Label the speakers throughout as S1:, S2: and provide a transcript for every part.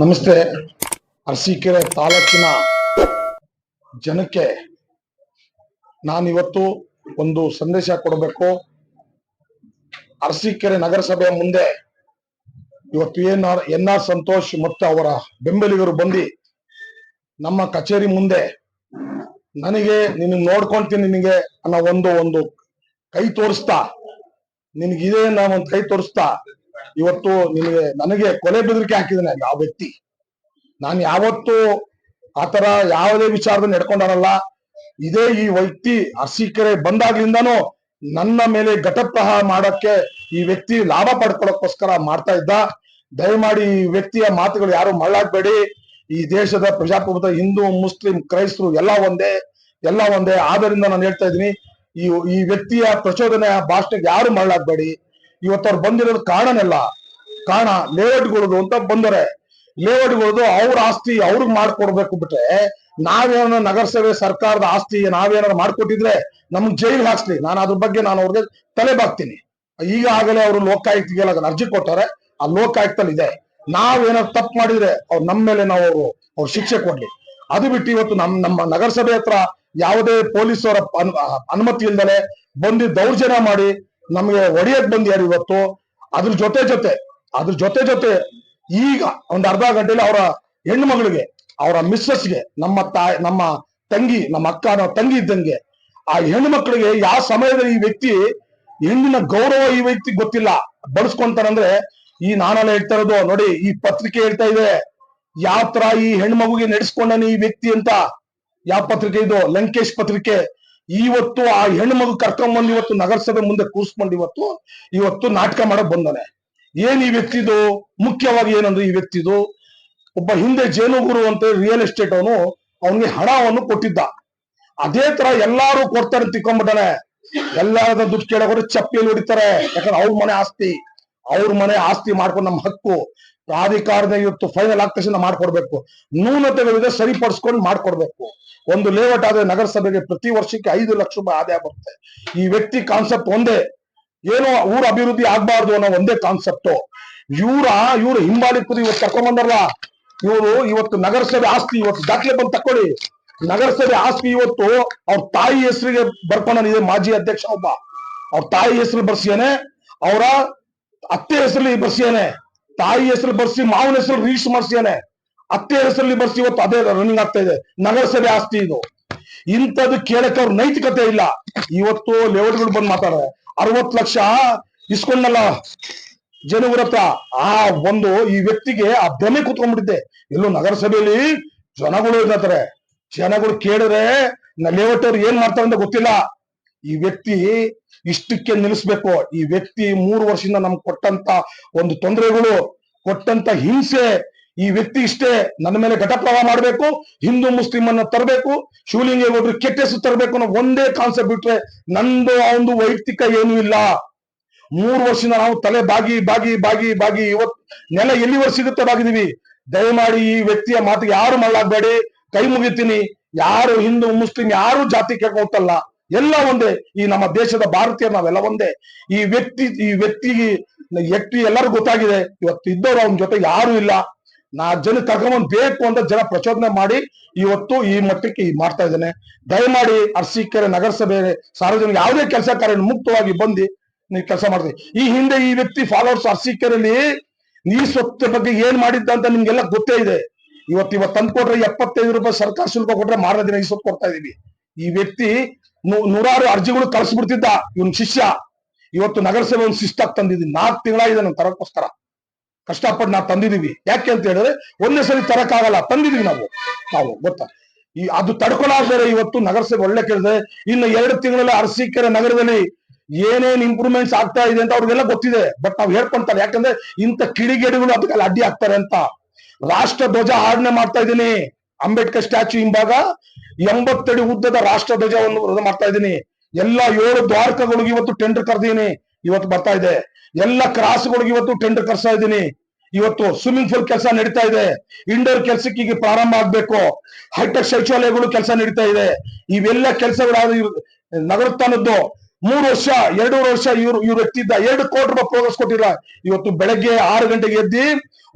S1: ನಮಸ್ತೆ. ಅರಸೀಕೆರೆ ತಾಲೂಕಿನ ಜನಕ್ಕೆ ನಾನಿವತ್ತು ಒಂದು ಸಂದೇಶ ಕೊಡಬೇಕು. ಅರಸೀಕೆರೆ ನಗರಸಭೆ ಮುಂದೆ ಇವತ್ತು N R N R Santosh ಮತ್ತು ಅವರ ಬೆಂಬಲಿಗರು ಬಂದು ನಮ್ಮ ಕಚೇರಿ ಮುಂದೆ ನನಗೆ ನಿನ್ನ ನೋಡ್ಕೊಂತೀನಿ ನಿನಗೆ ಅನ್ನೋ ಒಂದು ಒಂದು ಕೈ ತೋರಿಸ್ತಾ, ನಿನಗಿದೆ ನಾನು ಒಂದು ಕೈ ತೋರಿಸ್ತಾ ಇವತ್ತು ನಿಮಗೆ ನನಗೆ ಕೊಲೆ ಬೆದರಿಕೆ ಹಾಕಿದ್ದಾನೆ ಆ ವ್ಯಕ್ತಿ? ನಾನು ಯಾವತ್ತೂ ಆತರ ಯಾವುದೇ ವಿಚಾರದಲ್ಲಿ ನಡ್ಕೊಂಡಾರಲ್ಲ ಇದೇ ಈ ವ್ಯಕ್ತಿ ಅರಸೀಕೆರೆ ಬಂದಾಗ್ಲಿಂದಾನು ನನ್ನ ಮೇಲೆ ಘಟಪ್ರಹಾರ ಮಾಡಕ್ಕೆ ಈ ವ್ಯಕ್ತಿ ಲಾಭ ಪಡ್ಕೊಳ್ಳೋಕ್ಕೋಸ್ಕರ ಮಾಡ್ತಾ ಇದ್ದ. ದಯಮಾಡಿ ಈ ವ್ಯಕ್ತಿಯ ಮಾತುಗಳು ಯಾರು ಮರಳಾಗ್ಬೇಡಿ ಈ ದೇಶದ ಪ್ರಜಾಪ್ರಭುತ್ವ ಹಿಂದೂ, ಮುಸ್ಲಿಂ, ಕ್ರೈಸ್ತರು ಎಲ್ಲ ಒಂದೇ ಎಲ್ಲ ಒಂದೇ. ಆದ್ದರಿಂದ ನಾನು ಹೇಳ್ತಾ ಇದ್ದೀನಿ, ಈ ಈ ವ್ಯಕ್ತಿಯ ಪ್ರಚೋದನೆಯ ಭಾಷಣಕ್ಕೆ ಯಾರು ಮಳ್ಳಾಗ್ಬೇಡಿ. ಇವತ್ತು ಅವ್ರು ಬಂದಿರೋದು ಕಾರಣನೆಲ್ಲ. ಕಾರಣ ಲೇಔಟ್ಗಳದು ಅಂತ ಬಂದರೆ ಲೇಔಟ್ಗಳದು ಅವ್ರ ಆಸ್ತಿ ಅವ್ರಿಗೆ ಮಾಡ್ಕೊಡ್ಬೇಕು ಬಿಟ್ರೆ ನಾವೇನೋ ನಗರಸಭೆ ಸರ್ಕಾರದ ಆಸ್ತಿ ನಾವೇನಾದ್ರು ಮಾಡ್ಕೊಟ್ಟಿದ್ರೆ ನಮ್ಗೆ ಜೈಲ್ ಹಾಕ್ಸ್ಲಿ. ನಾನು ಅದ್ರ ಬಗ್ಗೆ ನಾನು ಅವ್ರಿಗೆ ತಲೆ ಬಾಗ್ತೀನಿ. ಈಗಾಗಲೇ ಅವರು ಲೋಕಾಯುಕ್ತಿಗೆಲ್ಲ ಅರ್ಜಿ ಕೊಟ್ಟಾರೆ, ಆ ಲೋಕಾಯುಕ್ತಲ್ಲಿ ಇದೆ. ನಾವೇನಾದ್ರು ತಪ್ಪು ಮಾಡಿದ್ರೆ ಅವ್ರು ನಮ್ಮ ಮೇಲೆ ನಾವು ಅವರು ಅವ್ರು ಶಿಕ್ಷೆ ಕೊಡ್ಲಿ. ಅದು ಬಿಟ್ಟು ಇವತ್ತು ನಮ್, ನಮ್ಮ ನಗರಸಭೆ ಹತ್ರ ಯಾವುದೇ ಪೊಲೀಸರ ಅನು- ಅನುಮತಿ ಇಲ್ದಲೆ ಬಂದು ದೌರ್ಜನ್ಯ ಮಾಡಿ ನಮಗೆ ಒಡೆಯಕ್ ಬಂದ್ಯಾರು ಇವತ್ತು? ಅದ್ರ ಜೊತೆ ಜೊತೆ, ಅದ್ರ ಜೊತೆ ಜೊತೆ ಈಗ ಒಂದ್ ಅರ್ಧ ಗಂಟೆಲಿ ಅವರ ಹೆಣ್ಣು ಮಗಳಿಗೆ, ಅವರ ಮಿಸ್ಸಸ್ಗೆ, ನಮ್ಮ ತಾಯಿ, ನಮ್ಮ ತಂಗಿ, ನಮ್ಮ ಅಕ್ಕ, ನಮ್ಮ ತಂಗಿ ಇದ್ದಂಗೆ ಆ ಹೆಣ್ಣು ಮಕ್ಕಳಿಗೆ ಯಾವ ಸಮಯದಲ್ಲಿ ಈ ವ್ಯಕ್ತಿ ಹೆಣ್ಣಿನ ಗೌರವ ಈ ವ್ಯಕ್ತಿ ಗೊತ್ತಿಲ್ಲ. ಬಳಸ್ಕೊಂತಾರಂದ್ರೆ ಈ ನಾನೆಲ್ಲ ಹೇಳ್ತಾ ಇರೋದು, ನೋಡಿ ಈ ಪತ್ರಿಕೆ ಹೇಳ್ತಾ ಇದೆ ಯಾವ ತರ ಈ ಹೆಣ್ಮಗುಗೆ ನಡೆಸ್ಕೊಂಡನ ಈ ವ್ಯಕ್ತಿ ಅಂತ. ಯಾವ ಪತ್ರಿಕೆ ಇದು? ಲಂಕೇಶ್ ಪತ್ರಿಕೆ. ಇವತ್ತು ಆ ಹೆಣ್ಣು ಮಗು ಕರ್ಕೊಂಡ್ಬಂದು ಇವತ್ತು ನಗರಸಭೆ ಮುಂದೆ ಕೂರ್ಸ್ಕೊಂಡು ಇವತ್ತು ಇವತ್ತು ನಾಟಕ ಮಾಡಕ್ ಬಂದಾನೆ. ಏನ್ ಈ ವ್ಯಕ್ತಿದು? ಮುಖ್ಯವಾಗಿ ಏನಂದ್ರೆ ಈ ವ್ಯಕ್ತಿದು, ಒಬ್ಬ ಹಿಂದೆ ಜೇನುಗುರು ಅಂತ ರಿಯಲ್ ಎಸ್ಟೇಟ್ ಅವನು ಅವನಿಗೆ ಹಣವನ್ನು ಕೊಟ್ಟಿದ್ದ. ಅದೇ ತರ ಎಲ್ಲಾರು ಕೊಡ್ತಾರೆ ತಿಕ್ಕೊಂಡ್ಬಿಟ್ಟಾನೆ ಎಲ್ಲಾರದ ದುಡ್ಡು ಕೇಳೋರು ಚಪ್ಪಿಯಲ್ಲಿ ಹೊಡಿತಾರೆ. ಯಾಕಂದ್ರೆ ಅವ್ರ ಮನೆ ಆಸ್ತಿ. ಅವ್ರ ಮನೆ ಆಸ್ತಿ ಮಾಡ್ಕೊಂಡು ನಮ್ಮ ಹಕ್ಕು. ಪ್ರಾಧಿಕಾರದ ಇವತ್ತು ಫೈನಲ್ ಆದ ಮಾಡ್ಕೊಡ್ಬೇಕು. ನ್ಯೂನತೆಗಳಿದೆ ಸರಿಪಡಿಸ್ಕೊಂಡು ಮಾಡ್ಕೊಡ್ಬೇಕು. ಒಂದು ಲೇಔಟ್ ಆದ್ರೆ ನಗರಸಭೆಗೆ ಪ್ರತಿ ವರ್ಷಕ್ಕೆ ಐದು ಲಕ್ಷ ರೂಪಾಯಿ ಆದಾಯ ಬರುತ್ತೆ. ಈ ವ್ಯಕ್ತಿ ಕಾನ್ಸೆಪ್ಟ್ ಒಂದೇ. ಏನೋ ಊರ ಅಭಿವೃದ್ಧಿ ಆಗ್ಬಾರ್ದು ಅನ್ನೋ ಒಂದೇ ಕಾನ್ಸೆಪ್ಟ್ ಇವ್ರ, ಇವ್ರು ಹಿಂಬಾಲಿಕರು ಇವತ್ತು ತಕೊಂಬಂದಲ್ಲ ಇವರು ಇವತ್ತು ನಗರಸಭೆ ಆಸ್ತಿ, ಇವತ್ತು ದಾಖಲೆ ಬಂದು ತಕೊಳ್ಳಿ ನಗರಸಭೆ ಆಸ್ತಿ ಇವತ್ತು ಅವ್ರ ತಾಯಿ ಹೆಸರಿಗೆ ಬರ್ಕೊಂಡಿದೆ ಮಾಜಿ ಅಧ್ಯಕ್ಷ ಒಬ್ಬ. ಅವ್ರ ತಾಯಿ ಹೆಸರು ಬರ್ಸಿಯಾನೆ. ಅವರ ಅತ್ತೆ ಹೆಸರಲ್ಲಿ ಬರ್ಸಿಯಾನೆ. ತಾಯಿ ಹೆಸರು ಬರ್ಸಿ, ಮಾವನ ಹೆಸರು ರೀಸ್ ಮಾಡ್ಸಿಯಾನೆ ಅತ್ತೆ ಹೆಸರಲ್ಲಿ ಬರ್ಸಿ ಇವತ್ತು ಅದೇ ರನ್ನಿಂಗ್ ಆಗ್ತಾ ಇದೆ. ನಗರಸಭೆ ಆಸ್ತಿ ಇದು. ಇಂಥದ್ದು ಕೇಳಕ್ಕೆ ಅವ್ರ ನೈತಿಕತೆ ಇಲ್ಲ. ಇವತ್ತು ಲೇಔಟ್ಗಳು ಬಂದು ಮಾತಾಡ್ರೆ. ಅರವತ್ತು ಲಕ್ಷ ಇಸ್ಕೊಂಡಲ್ಲ ಜನಗಳ ಆ ಒಂದು ಈ ವ್ಯಕ್ತಿಗೆ ಆ ಬೆಲೆ ಕುತ್ಕೊಂಡ್ಬಿಟ್ಟಿದ್ದೆ. ಎಲ್ಲೋ ನಗರಸಭೆಯಲ್ಲಿ ಜನಗಳು ಇರ್ತಾರೆ ಜನಗಳು ಕೇಳಿದ್ರೆ ಲೇಔಟ್ ಅವ್ರು ಏನ್ ಮಾಡ್ತಾರೆ ಅಂತ ಗೊತ್ತಿಲ್ಲ. ಈ ವ್ಯಕ್ತಿ ಇಷ್ಟಕ್ಕೆ ನಿಲ್ಲಿಸ್ಬೇಕು. ಈ ವ್ಯಕ್ತಿ ಮೂರು ವರ್ಷದಿಂದ ನಮ್ಗೆ ಕೊಟ್ಟಂತ ಒಂದು ತೊಂದರೆಗಳು, ಕೊಟ್ಟಂತ ಹಿಂಸೆ ಈ ವ್ಯಕ್ತಿ ಇಷ್ಟೇ. ನನ್ನ ಮೇಲೆ ಘಟಪ್ರವಾಹ ಮಾಡಬೇಕು, ಹಿಂದೂ ಮುಸ್ಲಿಂ ಅನ್ನ ತರಬೇಕು ಶಿವಲಿಂಗ ಕೆಟ್ಟ ಹೆಸರು ತರಬೇಕು ಅನ್ನೋ ಒಂದೇ ಕಾನ್ಸೆಪ್ಟ್ ಬಿಟ್ರೆ ನಂದು ಆ ಒಂದು ವೈಯಕ್ತಿಕ ಏನೂ ಇಲ್ಲ. ಮೂರು ವರ್ಷದಿಂದ ನಾವು ತಲೆ ಬಾಗಿ ಬಾಗಿ ಬಾಗಿ ಬಾಗಿ ಇವತ್ ನೆಲ ಎಲ್ಲಿವರೆಗೆ ಸಿಗುತ್ತೆ ಬಾಗಿದೀವಿ. ದಯಮಾಡಿ ಈ ವ್ಯಕ್ತಿಯ ಮಾತಿಗೆ ಯಾರು ಮಳ್ಳಾಗಬೇಡಿ. ಕೈ ಮುಗಿತೀನಿ. ಯಾರು ಹಿಂದೂ ಮುಸ್ಲಿಂ ಯಾರು ಜಾತಿ ಕೇಳ್ಕೊಂತಲ್ಲ ಎಲ್ಲ ಒಂದೇ. ಈ ನಮ್ಮ ದೇಶದ ಭಾರತೀಯ ನಾವೆಲ್ಲ ಒಂದೇ. ಈ ವ್ಯಕ್ತಿ, ಈ ವ್ಯಕ್ತಿಗೆ ವ್ಯಕ್ತಿ ಎಲ್ಲರೂ ಗೊತ್ತಾಗಿದೆ. ಇವತ್ತು ಇದ್ದವ್ರು ಅವನ ಜೊತೆ ಯಾರು ಇಲ್ಲ. ನಾ ಜನ ತಗೊಂಡ್ ಬೇಕು ಅಂತ ಜನ ಪ್ರಚೋದನೆ ಮಾಡಿ ಇವತ್ತು ಈ ಮಟ್ಟಕ್ಕೆ ಮಾಡ್ತಾ ಇದ್ದೇನೆ. ದಯಮಾಡಿ ಅರಸೀಕೆರೆ ನಗರಸಭೆ ಸಾರ್ವಜನಿಕ ಯಾವುದೇ ಕೆಲಸ ಕಾರ್ಯ ಮುಕ್ತವಾಗಿ ಬಂದು ನೀವು ಕೆಲಸ ಮಾಡ್ತೀವಿ ಈ ಹಿಂದೆ ಈ ವ್ಯಕ್ತಿ ಫಾಲೋವರ್ಸ್ ಅರಸೀಕೆರೆಯಲ್ಲಿ ಈ ಸ್ವತ್ತ ಬಗ್ಗೆ ಏನ್ ಮಾಡಿದ್ದ ಅಂತ ನಿಮ್ಗೆಲ್ಲ ಗೊತ್ತೇ ಇದೆ. ಇವತ್ತು ಇವತ್ತು ತಂದ್ಕೊಟ್ರೆ ಎಪ್ಪತ್ತೈದು ರೂಪಾಯಿ ಸರ್ಕಾರ ಶುಲ್ಕ ಕೊಟ್ರೆ ಮಾರನೇ ದಿನ ಈ ಕೊಡ್ತಾ ಇದೀವಿ. ಈ ವ್ಯಕ್ತಿ ನೂ- ನೂರಾರು ಅರ್ಜಿಗಳು ಕಳಿಸ್ಬಿಡ್ತಿದ್ದ ಇವನ್ ಶಿಷ್ಯ. ಇವತ್ತು ನಗರಸಭೆ ಒಂದು ಶಿಸ್ತಾಗಿ ತಂದಿದ್ದೀನಿ. ನಾಲ್ಕು ತಿಂಗಳಾಗಿದೆ ನಾನು ತರಕ್ಕೋಸ್ಕರ. ಕಷ್ಟಪಟ್ಟು ನಾವು ತಂದಿದೀವಿ. ಯಾಕೆ ಅಂತ ಹೇಳಿದ್ರೆ ಒಂದೇ ಸರಿ ತರಕ್ಕಾಗಲ್ಲ. ತಂದಿದೀವಿ ನಾವು. ನಾವು ಗೊತ್ತಾ. ಈ ಅದು ತಡ್ಕೊಳಾಗ್ದರೆ ಇವತ್ತು ನಗರಸಭೆ. ಒಳ್ಳೆ ಕೇಳಿದ್ರೆ ಇನ್ನು ಎರಡು ತಿಂಗಳಲ್ಲಿ ಅರಸೀಕೆರೆ ನಗರದಲ್ಲಿ ಏನೇನ್ ಇಂಪ್ರೂವ್ಮೆಂಟ್ಸ್ ಆಗ್ತಾ ಇದೆ ಅಂತ ಅವ್ರಿಗೆಲ್ಲ ಗೊತ್ತಿದೆ. ಬಟ್ ನಾವು ಹೇಳ್ಕೊಂತಾರೆ. ಯಾಕಂದ್ರೆ ಇಂಥ ಕಿಡಿಗೇಡಿಗಳು ಅದಕ್ಕೆಲ್ಲ ಅಡ್ಡಿ ಆಗ್ತಾರೆ ಅಂತ. ರಾಷ್ಟ್ರ ಧ್ವಜ ಆಡಣೆ ಮಾಡ್ತಾ ಇದ್ದೀನಿ. ಅಂಬೇಡ್ಕರ್ ಸ್ಟ್ಯಾಚ್ಯೂ ಹಿಂಭಾಗ ಎಂಬತ್ತಡಿ ಉದ್ದದ ರಾಷ್ಟ್ರ ಧ್ವಜವನ್ನು ಮಾಡ್ತಾ ಇದ್ದೀನಿ. ಎಲ್ಲ ಏಳು ದ್ವಾರಕಗಳಿಗೆ ಇವತ್ತು ಟೆಂಡರ್ ಕರೆದೀನಿ ಇವತ್ತು ಬರ್ತಾ ಇದೆ. ಎಲ್ಲ ಕ್ರಾಸ್ಗಳಿಗೆ ಇವತ್ತು ಟೆಂಡರ್ ಕರ್ಸ್ತಾ ಇದ್ದೀನಿ. ಇವತ್ತು ಸ್ವಿಮ್ಮಿಂಗ್ ಪೂಲ್ ಕೆಲಸ ನಡೀತಾ ಇದೆ. ಇಂಡೋರ್ ಕೆಲಸಕ್ಕೆ ಈಗ ಪ್ರಾರಂಭ ಆಗ್ಬೇಕು. ಹೈಟೆಕ್ ಶೌಚಾಲಯಗಳು ಕೆಲಸ ನಡೀತಾ ಇದೆ. ಇವೆಲ್ಲ ಕೆಲಸಗಳಾದ ನಗರಸ್ಥಾನದ್ದು ಮೂರು ವರ್ಷ, ಎರಡೂವರೆ ವರ್ಷ ಇವ್ರು ಇವ್ರು ಎತ್ತಿದ್ದ ಎರಡು ಕೋಟಿ ರೂಪಾಯಿ ಪ್ರೋಗ್ರೆಸ್ ಕೊಟ್ಟಿಲ್ಲ. ಇವತ್ತು ಬೆಳಗ್ಗೆ ಆರು ಗಂಟೆಗೆ ಎದ್ದಿ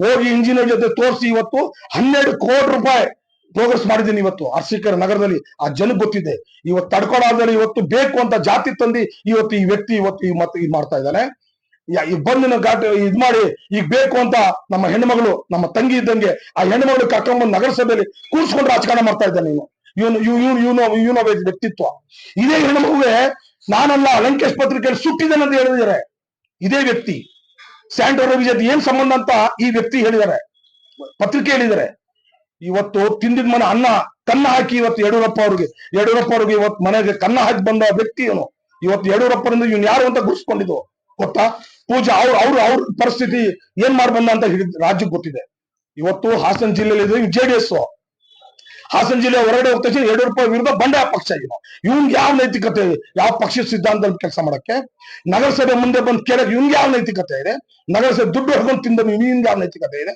S1: ಹೋಗಿ ಇಂಜಿನಿಯರ್ ಜೊತೆ ತೋರಿಸಿ ಇವತ್ತು ಹನ್ನೆರಡು ಕೋಟಿ ರೂಪಾಯಿ ಪ್ರೋಗ್ರೆಸ್ ಮಾಡಿದ್ದೀನಿ ಇವತ್ತು. ಅರ್ಸಿಕರ ನಗರದಲ್ಲಿ ಆ ಜನ ಗೊತ್ತಿದೆ. ಇವತ್ತು ತಡ್ಕೊಳಾದಲ್ಲಿ ಇವತ್ತು ಬೇಕು ಅಂತ ಜಾತಿ ತಂದಿ ಇವತ್ತು ಈ ವ್ಯಕ್ತಿ ಇವತ್ತು ಈ ಮತ್ತೆ ಇದು ಮಾಡ್ತಾ ಇದ್ದಾನೆ. ಬಂದಿನ ಘಾಟ ಇದ್ ಮಾಡಿ ಈಗ ಬೇಕು ಅಂತ ನಮ್ಮ ಹೆಣ್ಮಗಳು ನಮ್ಮ ತಂಗಿ ಇದ್ದಂಗೆ ಆ ಹೆಣ್ಮಗಳು ಕರ್ಕೊಂಡ್ಬಂದು ನಗರಸಭೆಯಲ್ಲಿ ಕೂರ್ಸ್ಕೊಂಡು ರಾಜಕಾರಣ ಮಾಡ್ತಾ ಇದ್ದಾನೆ ಇವನು. ಇವನು ಇವನು ಇವನು ಇವನು ವ್ಯಕ್ತಿತ್ವ. ಇದೇ ಹೆಣ್ಮಗುವೆ ನಾನಲ್ಲ ಲಂಕೇಶ್ ಪತ್ರಿಕೆಯಲ್ಲಿ ಸುಟ್ಟಿದ್ದೇನೆ ಅಂತ ಹೇಳಿದ್ದಾರೆ. ಇದೇ ವ್ಯಕ್ತಿ. ಜೊತೆ ಏನ್ ಸಂಬಂಧ ಅಂತ ಈ ವ್ಯಕ್ತಿ ಹೇಳಿದ್ದಾರೆ. ಪತ್ರಿಕೆ ಹೇಳಿದ್ದಾರೆ ಇವತ್ತು ತಿಂದಿದ ಮನೆ ಅನ್ನ ಕನ್ನ ಹಾಕಿ ಇವತ್ತು ಯಡಿಯೂರಪ್ಪ ಅವ್ರಿಗೆ. ಯಡಿಯೂರಪ್ಪ ಅವ್ರಿಗೆ ಇವತ್ತು ಮನೆಗೆ ಕನ್ನ ಹಾಕಿ ಬಂದ ವ್ಯಕ್ತಿ ಇವನು. ಇವತ್ತು ಯಡಿಯೂರಪ್ಪರಿಂದ ಇವನು ಯಾರು ಅಂತ ಗುರುಸ್ಕೊಂಡಿದ್ದು ಗೊತ್ತಾ? ಪೂಜಾ ಅವ್ರ, ಅವ್ರು, ಅವ್ರ ಪರಿಸ್ಥಿತಿ ಏನ್ ಮಾಡ್ಬಂದ ಅಂತ ಹೇಳಿದ್ ರಾಜ್ಯಕ್ಕೆ ಗೊತ್ತಿದೆ. ಇವತ್ತು ಹಾಸನ ಜಿಲ್ಲೆಯಲ್ಲಿ ಜೆ ಡಿ ಎಸ್. ಹಾಸನ ಜಿಲ್ಲೆ ಹೊರಗಡೆ ಹೋಗ್ತಾ ಯಡಿಯೂರಪ್ಪ ವಿರುದ್ಧ ಬಂಡಾಯ ಪಕ್ಷ ಇದು ಇವ್ನ್ಗೆ ಯಾವ ನೈತಿಕತೆ ಯಾವ ಪಕ್ಷ ಸಿದ್ಧಾಂತದಲ್ಲಿ ಕೆಲಸ ಮಾಡಕ್ಕೆ? ನಗರಸಭೆ ಮುಂದೆ ಬಂದು ಕೇಳಕ್ ಇವ್ನ್ಗೆ ಯಾವ ನೈತಿಕತೆ ಇದೆ? ನಗರಸಭೆ ದುಡ್ಡು ಹೊಡ್ಕೊಂಡು ತಿಂದ ಯಾವ ನೈತಿಕತೆ ಇದೆ?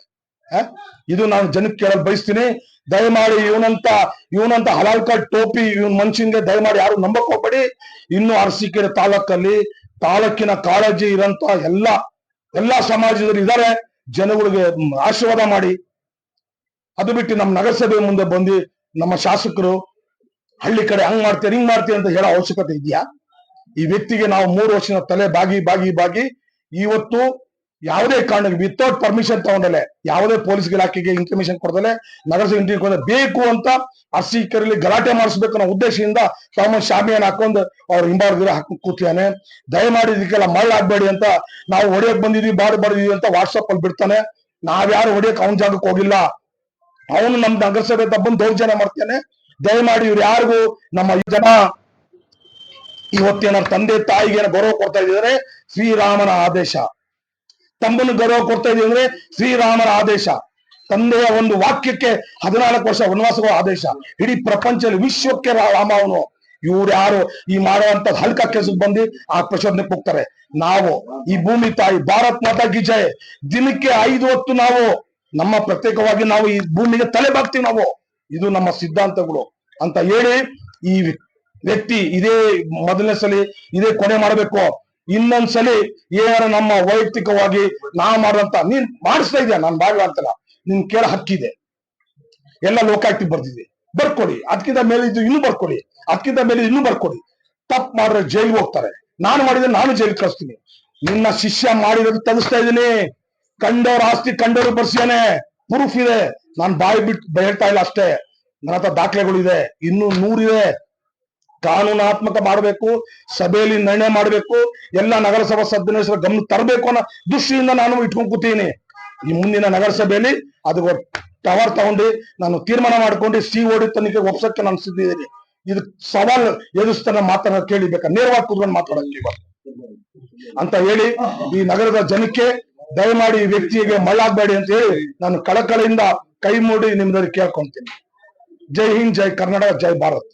S1: ಇದು ನಾನು ಜನಕ್ಕೆ ಕೇಳಲು ಬಯಸ್ತೀನಿ. ದಯಮಾಡಿ ಇವನಂತ ಇವನಂತ ಹಲಾಲ್ ಕಾರ್ಡ್ ಟೋಪಿ ಇವನ್ ಮನುಷ್ಯನ್ಗೆ ದಯಮಾಡಿ ಯಾರು ನಂಬಕ್ ಹೋಗ್ಬೇಡಿ. ಇನ್ನು ಅರಸೀಕೆರೆ ತಾಲೂಕಲ್ಲಿ ತಾಲೂಕಿನ ಕಾಳಜಿ ಇರಂತ ಎಲ್ಲ, ಎಲ್ಲಾ ಸಮಾಜದಲ್ಲಿ ಇದಾರೆ. ಜನಗಳಿಗೆ ಆಶೀರ್ವಾದ ಮಾಡಿ. ಅದು ಬಿಟ್ಟು ನಮ್ಮ ನಗರಸಭೆ ಮುಂದೆ ಬಂದು ನಮ್ಮ ಶಾಸಕರು, ಹಳ್ಳಿ ಕಡೆ ಹಂಗ್ ಮಾಡ್ತೀರಿ, ಹಿಂಗ್ ಮಾಡ್ತೀರಿ ಅಂತ ಹೇಳೋ ಅವಶ್ಯಕತೆ ಇದೆಯಾ? ಈ ವ್ಯಕ್ತಿಗೆ ನಾವು ಮೂರು ವರ್ಷದ ತಲೆ ಬಾಗಿ ಬಾಗಿ ಬಾಗಿ, ಇವತ್ತು ಯಾವುದೇ ಕಾರಣಕ್ಕೆ ವಿತೌಟ್ ಪರ್ಮಿಷನ್ ತಗೊಂಡಲೆ, ಯಾವುದೇ ಪೊಲೀಸ್ ಇಲಾಖೆಗೆ ಇನ್ಫಾರ್ಮೇಶನ್ ಕೊಡದಲೆ, ನಗರಸಭೆ ಇಂಟಿಗೆ ಬೇಕು ಅಂತ ಅರ್ಸಿಕರಲ್ಲಿ ಗಲಾಟೆ ಮಾಡಿಸ್ಬೇಕು ಅನ್ನೋ ಉದ್ದೇಶದಿಂದ ತಾಮ ಶಾಮಿಯನ್ನು ಹಾಕೊಂಡು ಅವ್ರ ಹಿಂಬಾರ್ದಿರ ಹಾಕೊಂಡು ಕೂತಿಯಾನೆ ದಯಮಾಡಿ ಇದಕ್ಕೆಲ್ಲ ಮಳ್ಳಾಗ್ಬೇಡಿ ಅಂತ ನಾವು ಹೊಡಿಯಕ್ ಬಂದಿದೀವಿ ಬಾಡ್ ಬಾಡಿದೀವಿ ಅಂತ ವಾಟ್ಸಪ್ ಅಲ್ಲಿ ಬಿಡ್ತಾನೆ. ನಾವ್ಯಾರು ಹೊಡಿಯಕ್ ಅವನ ಜಾಗಕ್ಕೆ ಹೋಗಿಲ್ಲ. ಅವನು ನಮ್ ನಗರಸಭೆ ಬಂದು ದೌರ್ಜನ್ಯ ಮಾಡ್ತಾನೆ. ದಯಮಾಡಿ ಇವ್ರು ಯಾರಿಗೂ ನಮ್ಮ ಜನ ಇವತ್ತೇನ ತಂದೆ ತಾಯಿಗೆ ಗೌರವ ಕೊಡ್ತಾ ಇದ್ದಾರೆ, ಶ್ರೀರಾಮನ ಆದೇಶ. ತಮ್ಮನ್ನು ಗೌರವ ಕೊಡ್ತಾ ಇದೀವಿ ಅಂದ್ರೆ ಶ್ರೀರಾಮರ ಆದೇಶ. ತಂದೆಯ ಒಂದು ವಾಕ್ಯಕ್ಕೆ ಹದಿನಾಲ್ಕು ವರ್ಷ ವನವಾಸಗಳ ಆದೇಶ. ಇಡೀ ಪ್ರಪಂಚದಲ್ಲಿ ವಿಶ್ವಕ್ಕೆ ರಾಮ ಅವನು. ಇವ್ರು ಯಾರು? ಈ ಮಾಡುವಂತ ಹಲ್ಕ ಕೆಲಸಕ್ಕೆ ಬಂದು ಆ ಪ್ರಚೋದನೆ ಹೋಗ್ತಾರೆ. ನಾವು, ಈ ಭೂಮಿ ತಾಯಿ, ಭಾರತ್ ಮಾತಾ ಗಿಜಯ್ ಜಯ ದಿನಕ್ಕೆ ಐದು ಹೊತ್ತು ನಾವು, ನಮ್ಮ ಪ್ರತ್ಯೇಕವಾಗಿ ನಾವು ಈ ಭೂಮಿಗೆ ತಲೆ ಬಾಗ್ತೀವಿ ನಾವು. ಇದು ನಮ್ಮ ಸಿದ್ಧಾಂತಗಳು. ಅಂತ ಹೇಳಿ ಈ ವ್ಯಕ್ತಿ ಇದೇ ಮೊದಲನೇ ಸಲ ಇದೇ ಕೊನೆ ಮಾಡಬೇಕು. ಇನ್ನೊಂದ್ಸಲಿ ಏನಾರ ನಮ್ಮ ವೈಯಕ್ತಿಕವಾಗಿ ನಾ ಮಾಡುವಂತ ನೀನ್ ಮಾಡಿಸ್ತಾ ಇದೆಯಾ? ನಾನ್ ಬಾಗ್ಲ ಅಂತಲ್ಲ ನಿನ್ ಕೇಳ ಹಕ್ಕಿದೆ ಎಲ್ಲ ಲೋಕಾಯುಕ್ತಿ ಬರ್ತಿದೆ ಬರ್ಕೊಡಿ. ಅದಕ್ಕಿಂತ ಮೇಲೆ ಇದು ಇನ್ನೂ ಬರ್ಕೊಡಿ. ಅದಕ್ಕಿಂತ ಮೇಲೆ ಇನ್ನೂ ಬರ್ಕೊಡಿ. ತಪ್ಪು ಮಾಡಿದ್ರೆ ಜೈಲ್ಗೆ ಹೋಗ್ತಾರೆ. ನಾನು ಮಾಡಿದ್ರೆ ನಾನು ಜೈಲ್ ಕಳಿಸ್ತೀನಿ. ನಿನ್ನ ಶಿಷ್ಯ ಮಾಡಿರೋದು ತಲಿಸ್ತಾ ಇದ್ದೀನಿ. ಕಂಡವ್ರ ಆಸ್ತಿ ಕಂಡವ್ರು ಬರ್ಸಿಯಾನೆ. ಪ್ರೂಫ್ ಇದೆ. ನಾನು ಬಾಯಿ ಬಿಟ್ಟು ಹೇಳ್ತಾ ಇಲ್ಲ ಅಷ್ಟೇ. ನನ್ನ ಹತ್ರ ದಾಖಲೆಗಳು ಇದೆ. ಇನ್ನೂ ನೂರಿದೆ ಕಾನೂನಾತ್ಮಕ ಮಾಡಬೇಕು, ಸಭೆಯಲ್ಲಿ ನಿರ್ಣಯ ಮಾಡಬೇಕು, ಎಲ್ಲ ನಗರಸಭಾ ಸದಸ್ಯರ ಗಮನ ತರಬೇಕು ಅನ್ನೋ ದೃಷ್ಟಿಯಿಂದ ನಾನು ಇಟ್ಕೊಂಡು ಕೂತೀನಿ. ಈ ಮುಂದಿನ ನಗರಸಭೆಯಲ್ಲಿ ಅದು ಟವರ್ ತಗೊಂಡು ನಾನು ತೀರ್ಮಾನ ಮಾಡ್ಕೊಂಡು ಸಿ ಓಡಿ ತನಿಖೆ ಒಪ್ಸಕ್ಕೆ ನಾನು ಸಿದ್ಧಿದ್ದೀನಿ ಇದು ಸವಾಲ್ ಎದುರಿಸ್ತಾನೆ ಮಾತನ್ನ ಕೇಳಿಬೇಕ? ನೇರವಾಗಿ ಕೂತ್ಕೊಂಡು ಮಾತಾಡೋದು ಇವಾಗ ಅಂತ ಹೇಳಿ ಈ ನಗರದ ಜನಕ್ಕೆ ದಯಮಾಡಿ ಈ ವ್ಯಕ್ತಿಗೆ ಮಳ್ಳಾಗಬೇಡಿ ಅಂತ ಹೇಳಿ ನಾನು ಕಳಕಳಿಯಿಂದ ಕೈ ಮೂಡಿ ನಿಮ್ದಲ್ಲಿ ಕೇಳ್ಕೊಂತೀನಿ. ಜೈ ಹಿಂದ್, ಜೈ ಕರ್ನಾಟಕ, ಜೈ ಭಾರತ್.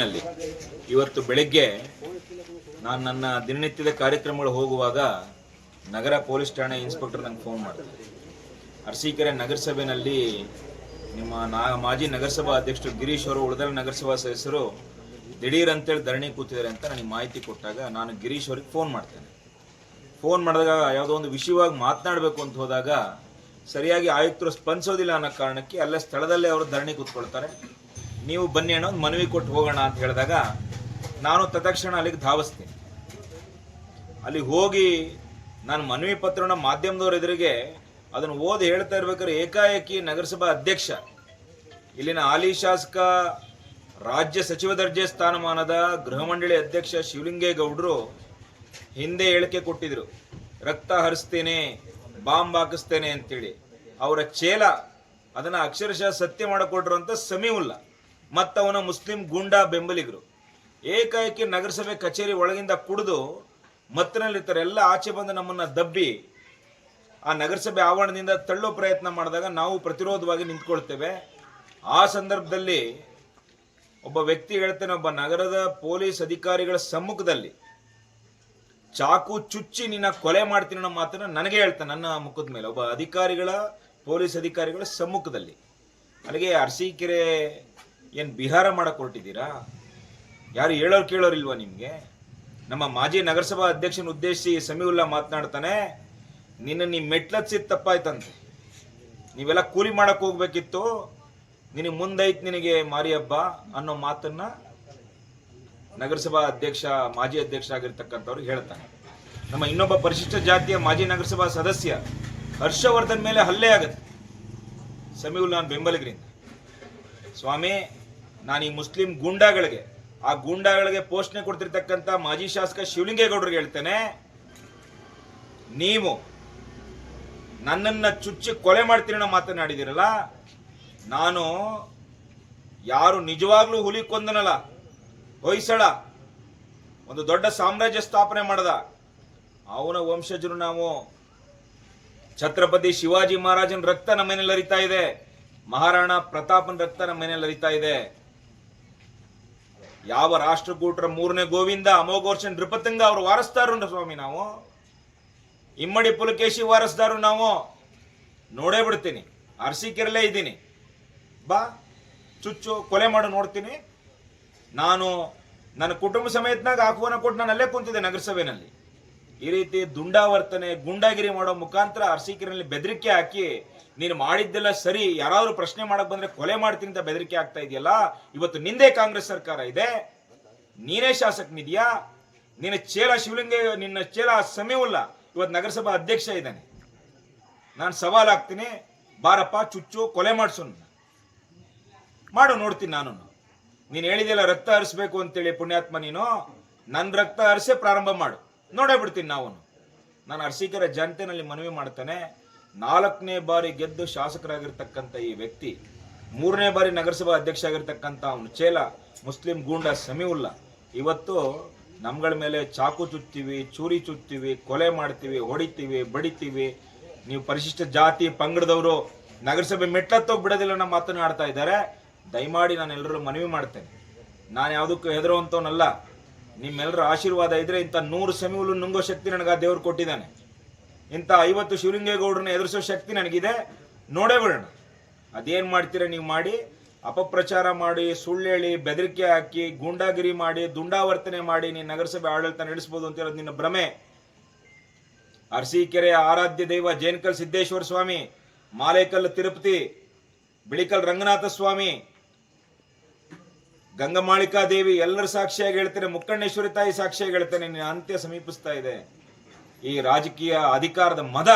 S2: ನಲ್ಲಿ ಇವತ್ತು ಬೆಳಗ್ಗೆ ನಾನು ನನ್ನ ದಿನನಿತ್ಯದ ಕಾರ್ಯಕ್ರಮಗಳು ಹೋಗುವಾಗ ನಗರ ಪೊಲೀಸ್ ಠಾಣೆ ಇನ್ಸ್ಪೆಕ್ಟರ್ ನಂಗೆ ಫೋನ್ ಮಾಡ್ತಾರೆ ಅರಸೀಕೆರೆ ನಗರಸಭೆಯಲ್ಲಿ ನಿಮ್ಮ ಮಾಜಿ ನಗರಸಭಾ ಅಧ್ಯಕ್ಷರು ಗಿರೀಶ್ ಅವರು ಉಳಿದ ನಗರಸಭಾ ಸದಸ್ಯರು ದಿಢೀರ್ ಅಂತೇಳಿ ಧರಣಿ ಕೂತಿದ್ದಾರೆ ಅಂತ ನನಗೆ ಮಾಹಿತಿ ಕೊಟ್ಟಾಗ ನಾನು ಗಿರೀಶ್ ಅವ್ರಿಗೆ ಫೋನ್ ಮಾಡ್ತೇನೆ. ಫೋನ್ ಮಾಡಿದಾಗ ಯಾವುದೋ ಒಂದು ವಿಷಯವಾಗಿ ಮಾತನಾಡಬೇಕು ಅಂತ ಹೋದಾಗ ಸರಿಯಾಗಿ ಆಯುಕ್ತರು ಸ್ಪಂದಿಸೋದಿಲ್ಲ ಅನ್ನೋ ಕಾರಣಕ್ಕೆ ಅಲ್ಲೇ ಸ್ಥಳದಲ್ಲೇ ಅವರು ಧರಣಿ ಕೂತ್ಕೊಳ್ತಾರೆ. ನೀವು ಬನ್ನಿ ಅನ್ನೋ ಒಂದು ಮನವಿ ಕೊಟ್ಟು ಹೋಗೋಣ ಅಂತ ಹೇಳಿದಾಗ ನಾನು ತತ್ಕ್ಷಣ ಅಲ್ಲಿಗೆ ಧಾವಿಸ್ತೀನಿ. ಅಲ್ಲಿಗೆ ಹೋಗಿ ನಾನು ಮನವಿ ಪತ್ರನ ಮಾಧ್ಯಮದವ್ರ ಎದುರಿಗೆ ಅದನ್ನು ಓದಿ ಹೇಳ್ತಾ ಇರ್ಬೇಕಾದ್ರೆ ಏಕಾಏಕಿ ನಗರಸಭಾ ಅಧ್ಯಕ್ಷ, ಇಲ್ಲಿನ ಹಾಲಿ ಶಾಸಕ, ರಾಜ್ಯ ಸಚಿವ ದರ್ಜೆ ಸ್ಥಾನಮಾನದ ಗೃಹ ಮಂಡಳಿ ಅಧ್ಯಕ್ಷ ಶಿವಲಿಂಗೇಗೌಡರು ಹಿಂದೆ ಹೇಳಿಕೆ ಕೊಟ್ಟಿದ್ರು, ರಕ್ತ ಹರಿಸ್ತೇನೆ, ಬಾಂಬ್ ಹಾಕಿಸ್ತೇನೆ ಅಂತೇಳಿ. ಅವರ ಚೇಲ ಅದನ್ನ ಅಕ್ಷರಶಃ ಸತ್ಯ ಮಾಡಿಕೊಟ್ರು ಅಂತ ಸಮೀವುಲ್ಲ ಮತ್ತವನ ಮುಸ್ಲಿಂ ಗೂಂಡಾ ಬೆಂಬಲಿಗರು. ಏಕಾಏಕಿ ನಗರಸಭೆ ಕಚೇರಿ ಒಳಗಿಂದ ಕುಡಿದು ಮತ್ತಿನಲ್ಲಿರ್ತಾರೆ. ಎಲ್ಲ ಆಚೆ ಬಂದು ನಮ್ಮನ್ನ ದಬ್ಬಿ ಆ ನಗರಸಭೆ ಆವರಣದಿಂದ ತಳ್ಳೋ ಪ್ರಯತ್ನ ಮಾಡಿದಾಗ ನಾವು ಪ್ರತಿರೋಧವಾಗಿ ನಿಂತ್ಕೊಳ್ತೇವೆ. ಆ ಸಂದರ್ಭದಲ್ಲಿ ಒಬ್ಬ ವ್ಯಕ್ತಿ ಹೇಳ್ತಾನೆ, ಒಬ್ಬ ನಗರದ ಪೊಲೀಸ್ ಅಧಿಕಾರಿಗಳ ಸಮ್ಮುಖದಲ್ಲಿ ಚಾಕು ಚುಚ್ಚಿ ನಿನ್ನ ಕೊಲೆ ಮಾಡ್ತೀನಿ ಅನ್ನೋ ಮಾತನ್ನ ನನಗೆ ಹೇಳ್ತಾನೆ ನನ್ನ ಮುಖದ ಮೇಲೆ. ಒಬ್ಬ ಅಧಿಕಾರಿಗಳ, ಪೊಲೀಸ್ ಅಧಿಕಾರಿಗಳ ಸಮ್ಮುಖದಲ್ಲಿ. ಅಲ್ಲಿಗೆ ಅರಸೀಕೆರೆ ಏನು ಬಿಹಾರ ಮಾಡಕ್ಕೆ ಹೊರಟಿದ್ದೀರಾ? ಯಾರು ಹೇಳೋರು ಕೇಳೋರಿಲ್ವಾ ನಿಮಗೆ? ನಮ್ಮ ಮಾಜಿ ನಗರಸಭಾ ಅಧ್ಯಕ್ಷನ ಉದ್ದೇಶಿಸಿ ಸಮೀವುಲ್ಲಾ ಮಾತನಾಡ್ತಾನೆ, ನಿನ್ನ ನೀ ಮೆಟ್ಲತ್ಸಿದ ತಪ್ಪಾಯ್ತಂತೆ. ನೀವೆಲ್ಲ ಕೂಲಿ ಮಾಡಕ್ಕೆ ಹೋಗ್ಬೇಕಿತ್ತು, ನಿನಗೆ ಮುಂದೈತ್ ನಿನಗೆ ಮಾರಿ ಹಬ್ಬ ಅನ್ನೋ ಮಾತನ್ನ ನಗರಸಭಾ ಅಧ್ಯಕ್ಷ, ಮಾಜಿ ಅಧ್ಯಕ್ಷ ಆಗಿರ್ತಕ್ಕಂಥವ್ರು ಹೇಳ್ತಾನೆ ನಮ್ಮ ಇನ್ನೊಬ್ಬ ಪರಿಶಿಷ್ಟ ಜಾತಿಯ ಮಾಜಿ ನಗರಸಭಾ ಸದಸ್ಯ ಹರ್ಷವರ್ಧನ್ ಮೇಲೆ ಹಲ್ಲೆ ಆಗುತ್ತೆ. ಸಮೀವುಲ್ಲಾನ್ ಬೆಂಬಲಿಗರಿಂದ. ಸ್ವಾಮಿ ನಾನು ಈ ಮುಸ್ಲಿಂ ಗೂಂಡಾಗಳಿಗೆ, ಆ ಗೂಂಡಾಗಳಿಗೆ ಪೋಷಣೆ ಕೊಡ್ತಿರ್ತಕ್ಕಂಥ ಮಾಜಿ ಶಾಸಕ ಶಿವಲಿಂಗೇಗೌಡರಿಗೆ ಹೇಳ್ತೇನೆ, ನೀವು ನನ್ನನ್ನ ಚುಚ್ಚಿ ಕೊಲೆ ಮಾಡ್ತೀನಿ ಅನ್ನೋ ಮಾತನಾಡಿದಿರಲ್ಲ ನಾನು ಯಾರು ನಿಜವಾಗ್ಲೂ ಹುಲಿ ಕೊಂದನಲ್ಲ, ಹೊಯ್ಸಳ, ಒಂದು ದೊಡ್ಡ ಸಾಮ್ರಾಜ್ಯ ಸ್ಥಾಪನೆ ಮಾಡದ, ಅವನ ವಂಶಜರು ನಾವು ಛತ್ರಪತಿ ಶಿವಾಜಿ ಮಹಾರಾಜನ ರಕ್ತ ನಮ್ಮ ಮನೇಲಿ ಹರಿತಾ ಇದೆ, ಮಹಾರಾಣಾ ಪ್ರತಾಪನ ರಕ್ತ ನಮ್ಮ ಮನೇಲಿ ಹರಿತಾ ಇದೆ. ಯಾವ ರಾಷ್ಟ್ರಕೂಟರ ಮೂರನೇ ಗೋವಿಂದ ಅಮೋಘೋರ್ಷನ್ ದೃಪತಂಗ ಅವರು ವಾರಸ್ತಾರು ಸ್ವಾಮಿ ನಾವು? ಇಮ್ಮಡಿ ಪುಲಕೇಶಿ ವಾರಸ್ದಾರು ನಾವು? ನೋಡೇ ಬಿಡ್ತೀನಿ. ಅರಸಿಕೆರಲೇ ಇದ್ದೀನಿ. ಬಾ, ಚುಚ್ಚು, ಕೊಲೆ ಮಾಡು ನೋಡ್ತೀನಿ. ನಾನು ನನ್ನ ಕುಟುಂಬ ಸಮೇತನಾಗ ಆಹ್ವಾನ ಕೊಟ್ಟು ನಾನು ಅಲ್ಲೇ ಕುಂತಿದ್ದೆ ನಗರಸಭೆಯಲ್ಲಿ ಈ ರೀತಿ ದುಂಡಾವರ್ತನೆ, ಗುಂಡಾಗಿರಿ ಮಾಡೋ ಮುಖಾಂತರ ಅರ್ಸಿಕರಲ್ಲಿ ಬೆದರಿಕೆ ಹಾಕಿ, ನೀನು ಮಾಡಿದ್ದೆಲ್ಲ ಸರಿ, ಯಾರಾದ್ರೂ ಪ್ರಶ್ನೆ ಮಾಡಕ್ ಬಂದ್ರೆ ಕೊಲೆ ಮಾಡ್ತೀನಿ ಅಂತ ಬೆದರಿಕೆ ಆಗ್ತಾ ಇದೆಯಲ್ಲ, ಇವತ್ತು ನಿಂದೇ ಕಾಂಗ್ರೆಸ್ ಸರ್ಕಾರ ಇದೆ. ನೀನೇ ಶಾಸಕನಿದ್ಯಾ ನಿನ್ನ ಚೇಲ ಶಿವಲಿಂಗ, ನಿನ್ನ ಚೇಲ ಸಮಯವಿಲ್ಲ ಇವತ್ತು ನಗರಸಭಾ ಅಧ್ಯಕ್ಷ ಇದ್ದಾನೆ. ನಾನು ಸವಾಲ್ ಹಾಕ್ತೀನಿ, ಬಾರಪ್ಪ, ಚುಚ್ಚು, ಕೊಲೆ ಮಾಡಿಸು. ಮಾಡು, ನೋಡ್ತೀನಿ ನಾನು. ನೀನು ಹೇಳಿದೆಯಲ್ಲ ರಕ್ತ ಹರಿಸ್ಬೇಕು ಅಂತೇಳಿ ಪುಣ್ಯಾತ್ಮ ನೀನು. ನನ್ನ ರಕ್ತ ಹರಿಸೇ ಪ್ರಾರಂಭ ಮಾಡು. ನೋಡೇ ಬಿಡ್ತೀನಿ ನಾವು ನಾನು ಅರ್ಸಿಕರ ಜನತೆನಲ್ಲಿ ಮನವಿ ಮಾಡ್ತೇನೆ, ನಾಲ್ಕನೇ ಬಾರಿ ಗೆದ್ದು ಶಾಸಕರಾಗಿರ್ತಕ್ಕಂಥ ಈ ವ್ಯಕ್ತಿ, ಮೂರನೇ ಬಾರಿ ನಗರಸಭಾ ಅಧ್ಯಕ್ಷ ಆಗಿರ್ತಕ್ಕಂಥ ಅವನು ಚೇಲ, ಮುಸ್ಲಿಂ ಗೂಂಡ ಸಮೀವುಲ್ಲ. ಇವತ್ತು ನಮ್ಗಳ ಮೇಲೆ ಚಾಕು ಚುತ್ತೀವಿ ಚೂರಿ ಚುತ್ತೀವಿ ಕೊಲೆ ಮಾಡ್ತೀವಿ, ಹೊಡಿತೀವಿ, ಬಡಿತೀವಿ. ನೀವು ಪರಿಶಿಷ್ಟ ಜಾತಿ ಪಂಗಡದವರು ನಗರಸಭೆ ಮೆಟ್ಲತ್ತೋಗಿ ಬಿಡೋದಿಲ್ಲ ನಮ್ಮ ಮಾತನಾಡ್ತಾ ಇದ್ದಾರೆ. ದಯಮಾಡಿ ನಾನು ಎಲ್ಲರೂ ಮನವಿ ಮಾಡ್ತೇನೆ. ನಾನು ಯಾವುದಕ್ಕೂ ಹೆದರುವಂತವನಲ್ಲ ನಿಮ್ಮೆಲ್ಲರ ಆಶೀರ್ವಾದ ಇದ್ರೆ ಇಂಥ ನೂರು ಸೆಮಿಗಳು ನುಂಗೋ ಶಕ್ತಿ ನನಗೆ ಆ ದೇವರು ಕೊಟ್ಟಿದ್ದಾನೆ. ಇಂಥ ಐವತ್ತು ಶಿವಲಿಂಗೇಗೌಡರನ್ನ ಎದುರಿಸೋ ಶಕ್ತಿ ನನಗಿದೆ. ನೋಡೇ ಬಿಡೋಣ. ಅದೇನ್ ಮಾಡ್ತೀರ ನೀವು ಮಾಡಿ, ಅಪಪ್ರಚಾರ ಮಾಡಿ ಸುಳ್ಳು ಹೇಳಿ ಬೆದರಿಕೆ ಹಾಕಿ, ಗೂಂಡಾಗಿರಿ ಮಾಡಿ, ದುಂಡಾವರ್ತನೆ ಮಾಡಿ, ನೀನು ನಗರಸಭೆ ಆಡಳಿತ ನಡೆಸಬಹುದು ಅಂತ ಹೇಳೋದು ನಿನ್ನ ಭ್ರಮೆ. ಅರಸೀಕೆರೆ ಆರಾಧ್ಯ ದೈವ ಜೇನ್ಕಲ್ ಸಿದ್ದೇಶ್ವರ ಸ್ವಾಮಿ, ಮಾಲೇಕಲ್ ತಿರುಪತಿ, ಬಿಳಿಕಲ್ ರಂಗನಾಥ ಸ್ವಾಮಿ ಗಂಗಮಾಳಿಕಾ ದೇವಿ ಎಲ್ಲರ ಸಾಕ್ಷಿಯಾಗಿ ಹೇಳ್ತೇನೆ ಮುಕ್ಕಣ್ಣೇಶ್ವರಿ ತಾಯಿ ಸಾಕ್ಷಿಯಾಗಿ ಹೇಳ್ತೇನೆ ಅಂತ್ಯ ಸಮೀಪಿಸ್ತಾ ಇದೆ. ಈ ರಾಜಕೀಯ ಅಧಿಕಾರದ ಮದ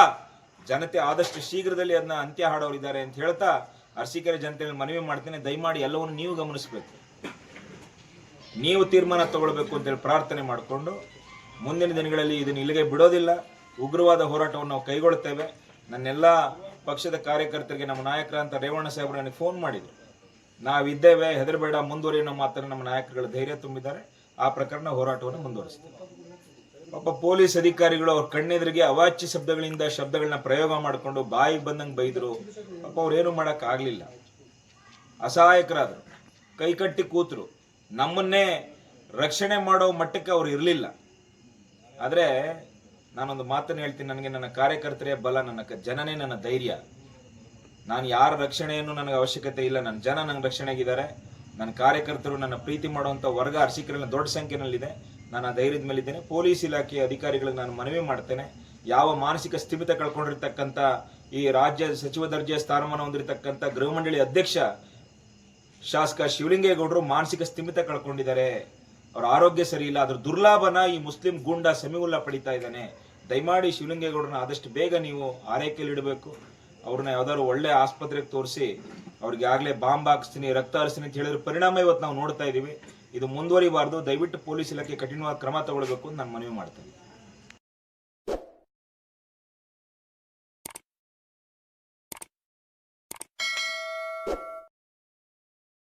S2: ಜನತೆ ಆದಷ್ಟು ಶೀಘ್ರದಲ್ಲಿ ಅದನ್ನ ಅಂತ್ಯ ಹಾಡೋರಿದ್ದಾರೆ ಅಂತ ಹೇಳ್ತಾ ಅರಸೀಕೆರೆ ಜನತೆಯಲ್ಲಿ ಮನವಿ ಮಾಡ್ತೇನೆ. ದಯಮಾಡಿ ಎಲ್ಲವನ್ನು ನೀವು ಗಮನಿಸಬೇಕು. ನೀವು ತೀರ್ಮಾನ ತಗೊಳ್ಬೇಕು ಅಂತೇಳಿ ಪ್ರಾರ್ಥನೆ ಮಾಡಿಕೊಂಡು ಮುಂದಿನ ದಿನಗಳಲ್ಲಿ ಇದನ್ನು ಇಲ್ಲಿಗೆ ಬಿಡೋದಿಲ್ಲ. ಉಗ್ರವಾದ ಹೋರಾಟವನ್ನು ನಾವು ಕೈಗೊಳ್ತೇವೆ. ನನ್ನೆಲ್ಲ ಪಕ್ಷದ ಕಾರ್ಯಕರ್ತರಿಗೆ, ನಮ್ಮ ನಾಯಕರಂತ ರೇವಣ್ಣ ಸಾಹೇಬರು ನನಗೆ ಫೋನ್ ಮಾಡಿದ್ರು. ನಾವಿದ್ದೇವೆ, ಹೆದರಬೇಡ ಮುಂದುವರಿ ಅನ್ನೋ ಮಾತನ್ನು ನಮ್ಮ ನಾಯಕರುಗಳು ಧೈರ್ಯ ತುಂಬಿದ್ದಾರೆ. ಆ ಪ್ರಕರಣ ಹೋರಾಟವನ್ನು ಮುಂದುವರಿಸ್ತೇವೆ ಒಬ್ಬ ಪೊಲೀಸ್ ಅಧಿಕಾರಿಗಳು ಅವ್ರ ಕಣ್ಣೆದುರಿಗೆ ಅವಾಚ್ಯ ಶಬ್ದಗಳಿಂದ ಶಬ್ದಗಳನ್ನ ಪ್ರಯೋಗ ಮಾಡಿಕೊಂಡು ಬಾಯಿಗೆ ಬಂದಂಗೆ ಬೈದ್ರು. ಪಾಪ ಅವ್ರೇನು ಮಾಡೋಕ್ಕಾಗಲಿಲ್ಲ ಅಸಹಾಯಕರಾದರು. ಕೈಕಟ್ಟಿ ಕೂತರು. ನಮ್ಮನ್ನೇ ರಕ್ಷಣೆ ಮಾಡೋ ಮಟ್ಟಕ್ಕೆ ಅವ್ರು ಇರಲಿಲ್ಲ. ಆದರೆ ನಾನೊಂದು ಮಾತನ್ನು ಹೇಳ್ತೀನಿ. ನನಗೆ ನನ್ನ ಕಾರ್ಯಕರ್ತರೇ ಬಲ, ನನ್ನ ಜನನೇ ನನ್ನ ಧೈರ್ಯ. ನಾನು ಯಾರ ರಕ್ಷಣೆಯನ್ನು ನನಗೆ ಅವಶ್ಯಕತೆ ಇಲ್ಲ, ನನ್ನ ಜನ ನನ್ನ ರಕ್ಷಣೆಗಿದ್ದಾರೆ ನನ್ನ ಕಾರ್ಯಕರ್ತರು ನನ್ನ ಪ್ರೀತಿ ಮಾಡುವಂಥ ವರ್ಗ ಅರಸೀಕರಣ ದೊಡ್ಡ ಸಂಖ್ಯೆನಲ್ಲಿದೆ. ನಾನು ಆ ಧೈರ್ಯದ ಮೇಲಿದ್ದೇನೆ. ಪೊಲೀಸ್ ಇಲಾಖೆಯ ಅಧಿಕಾರಿಗಳಿಗೆ ನಾನು ಮನವಿ ಮಾಡ್ತೇನೆ. ಯಾವ ಮಾನಸಿಕ ಸ್ಥಿಮಿತ ಕಳ್ಕೊಂಡಿರ್ತಕ್ಕಂಥ ಈ ರಾಜ್ಯ ಸಚಿವ ದರ್ಜೆಯ ಸ್ಥಾನಮಾನ ಹೊಂದಿರತಕ್ಕಂಥ ಗೃಹ ಮಂಡಳಿ ಅಧ್ಯಕ್ಷ ಶಾಸಕ ಶಿವಲಿಂಗೇಗೌಡರು ಮಾನಸಿಕ ಸ್ಥಿಮಿತ ಕಳ್ಕೊಂಡಿದ್ದಾರೆ. ಅವರ ಆರೋಗ್ಯ ಸರಿ ಇಲ್ಲ. ಅದ್ರ ದುರ್ಲಾಭನ ಈ ಮುಸ್ಲಿಂ ಗೂಂಡ ಸಮೀವುಲ್ಲ ಪಡಿತಾ ಇದ್ದಾನೆ. ದಯಮಾಡಿ ಶಿವಲಿಂಗೇಗೌಡರನ್ನ ಆದಷ್ಟು ಬೇಗ ನೀವು ಆರೈಕೆಯಲ್ಲಿ ಇಡಬೇಕು ಅವ್ರನ್ನ ಯಾವ್ದಾದ್ರು ಒಳ್ಳೆ ಆಸ್ಪತ್ರೆಗೆ ತೋರಿಸಿ, ಅವ್ರಿಗೆ ಆಗ್ಲೇ ಬಾಂಬ್ ಹಾಕಿಸ್ತೀನಿ, ರಕ್ತ ಹರಿಸ್ತೀನಿ ಅಂತ ಹೇಳಿದ್ರೆ ಪರಿಣಾಮ ಇವತ್ತು ನಾವು ನೋಡ್ತಾ ಇದೀವಿ. ಇದು ಮುಂದುವರಿಬಾರ್ದು. ದಯವಿಟ್ಟು ಪೊಲೀಸ್ ಇಲಾಖೆ ಕಠಿಣವಾದ ಕ್ರಮ ತಗೊಳ್ಬೇಕು ಅಂತ ನಾನು ಮನವಿ ಮಾಡ್ತೇನೆ